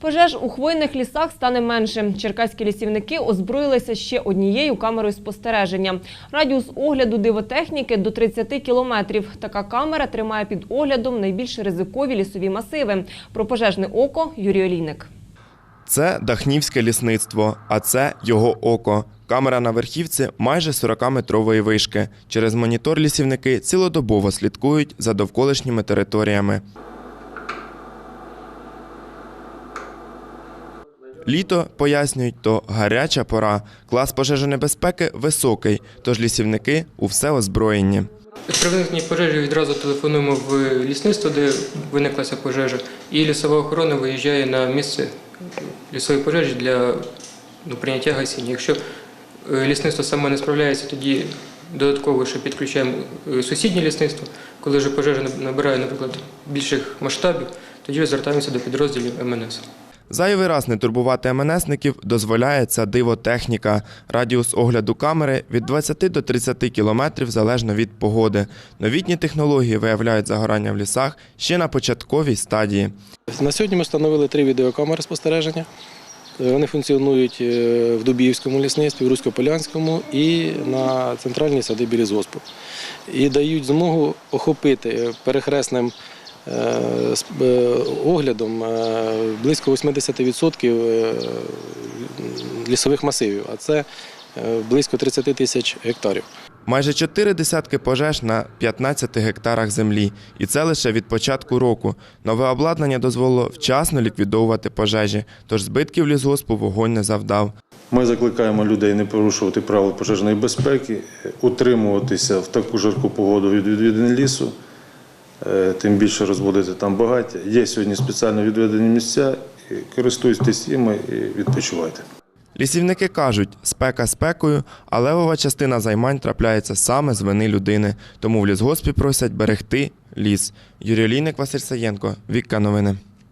Пожеж у хвойних лісах стане менше. Черкаські лісівники озброїлися ще однією камерою спостереження. Радіус огляду дивотехніки до 30 кілометрів. Така камера тримає під оглядом найбільш ризикові лісові масиви. Про пожежне око Юрій Олійник. Це Дахнівське лісництво, а це його око. Камера на верхівці майже 40-метрової вишки. Через монітор лісівники цілодобово слідкують за довколишніми територіями. Літо, пояснюють, то гаряча пора. Клас пожежонебезпеки високий, тож лісівники у все озброєнні. При виникненні пожежі відразу телефонуємо в лісництво, де виникла ця пожежа, і лісова охорона виїжджає на місце лісової пожежі для ну, прийняття гасіння. Якщо е, лісництво саме не справляється, тоді додатково ще підключаємо е, сусіднє лісництво. Коли вже пожежа набирає, наприклад, більших масштабів, тоді звертаємося до підрозділів МНС. Зайвий раз не турбувати МНСників дозволяє ця дивотехніка. Радіус огляду камери від 20 до 30 кілометрів залежно від погоди. Новітні технології виявляють загорання в лісах ще на початковій стадії. На сьогодні ми встановили три відеокамери спостереження. Е, Вони функціонують е, в Дубіївському лісництві, в Русько-Полянському і на центральній садибі лісгоспу. І дають змогу охопити перехресним оглядом е, близько 80% е, лісових масивів, а це е, близько 30 тисяч гектарів. Майже чотири десятки пожеж на 15 гектарах землі. І це лише від початку року. Нове обладнання дозволило вчасно ліквідовувати пожежі, тож збитків лісгоспу вогонь не завдав. Ми закликаємо людей не порушувати правил пожежної безпеки, утримуватися в таку жарку погоду від відвідин лісу, е, тим більше розводити там багаття. Є сьогодні спеціально відведені місця, користуйтесь іми і відпочивайте. Лісівники кажуть, спека спекою, а левова частина займань трапляється саме з вини людини. Тому в лісгоспі просять берегти ліс. Юрій Олійник, Василь Саєнко, Вікка новини.